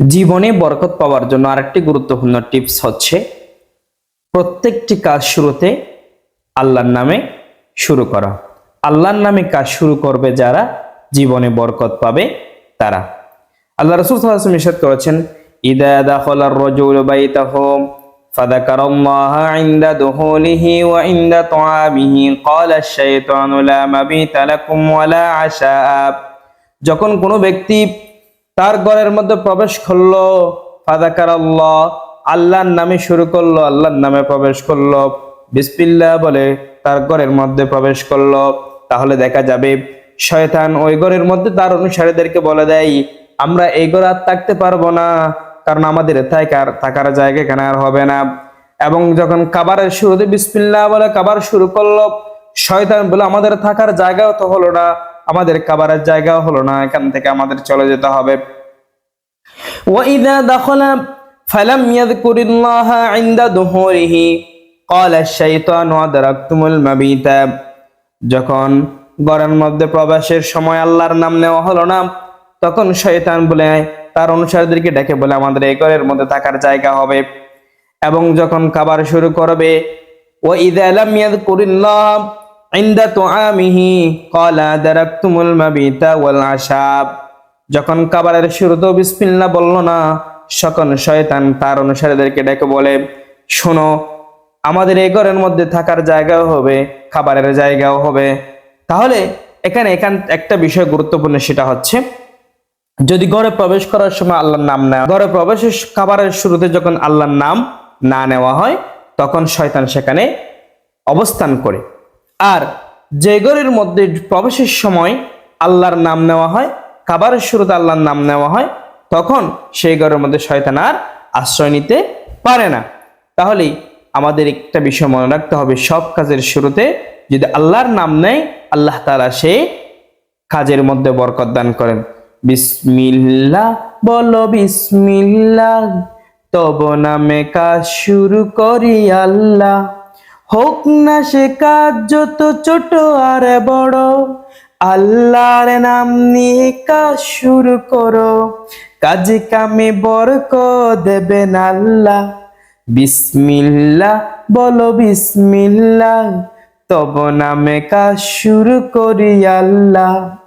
জীবনে বরকত পাওয়ার জন্য আরেকটি গুরুত্বপূর্ণ টিপস হচ্ছে প্রত্যেকটি কাজ শুরুতে আল্লাহর নামে শুরু করা আল্লাহর নামে কাজ শুরু করবে যারা জীবনে বরকত পাবে তারা আল্লাহ রসুল সাল্লাল্লাহু ইরশাদ করেছেন ইদা দাখালার রাজুলু বাইতাহু فذكر الله عند دخوله وعند طعامه قال الشيطان لا مبيت لكم ولا عشاء যখন কোনো ব্যক্তি তার ঘরের মধ্যে প্রবেশ করল ফাদাকার আল্লাহ আল্লাহর নামে শুরু করল, আল্লাহর নামে প্রবেশ করল। বিসপিল্লাহ বলে তার ঘরের মধ্যে প্রবেশ করল। তাহলে দেখা যাবে, শয়তান ওই ঘরের মধ্যে তার অনুসারীদেরকে বলে দেয়, আমরা এই ঘরে আর থাকতে পারব না, কারণ আমাদের থাকার থাকার জায়গা এখানে আর হবে না। এবং যখন কাবারের শুরুতে বিসপিল্লাহ বলে কাবার শুরু করল, শয়তান বলে, আমাদের থাকার জায়গাও তো হলো না, আমাদের কাবারের জায়গাও হলো না, এখান থেকে আমাদের চলে যেতে হবে। وإذا دخل فلم يذكر الله عند ظهوره قال الشيطان أدركتم المبيت যখন ঘরের মধ্যে প্রবেশের সময় আল্লাহর নাম নেওয়া হলো না তখন শয়তান বলে তার অনুসারীদেরকে ডেকে বলে আমাদের এই ঘরের মধ্যে থাকার জায়গা হবে এবং যখন খাবার শুরু করবে ও ঈদ আলম ইয়াদকুরিল্লাহ عند طعامه قال أدركتم المبيت والعشاب যখন খাবারের শুরুতেও বিসমিল্লাহ বলল না, সকল শয়তান তার অনুসারীদেরকে ডেকে বলে, শোনো, আমাদের এই ঘরের মধ্যে থাকার জায়গাও হবে, খাবারের জায়গাও হবে। তাহলে এখানে এখান একটা বিষয় গুরুত্বপূর্ণ, সেটা হচ্ছে, যদি ঘরে প্রবেশ করার সময় আল্লাহর নাম নেওয়া ঘরে প্রবেশের খাবারের শুরুতে যখন আল্লাহর নাম না নেওয়া হয়, তখন শয়তান সেখানে অবস্থান করে। আর যে ঘরের মধ্যে প্রবেশের সময় আল্লাহর নাম নেওয়া হয় খাবারের শুরুতে আল্লাহর নাম নেওয়া হয়, তখন সেই ঘরের মধ্যে শয়তান আর আশ্রয় নিতে পারে না। তাহলেই আমাদের একটা বিষয় মনে রাখতে হবে, সব কাজের শুরুতে যদি আল্লাহর নাম নেয়, আল্লাহ তালা সে কাজের মধ্যে বরকত দান করেন। বিসমিল্লাহ, বলো বিসমিল্লাহ, তব নামে কাজ শুরু করি আল্লাহ। হোক না সে কাজ যত ছোট আর বড় আল্লাহর নাম নিয়ে কাজ শুরু করো। কাজে কামে বরক দেবেন আল্লাহ। বিসমিল্লাহ, বলো বিসমিল্লাহ। তব নামে কাজ শুরু করি আল্লাহ।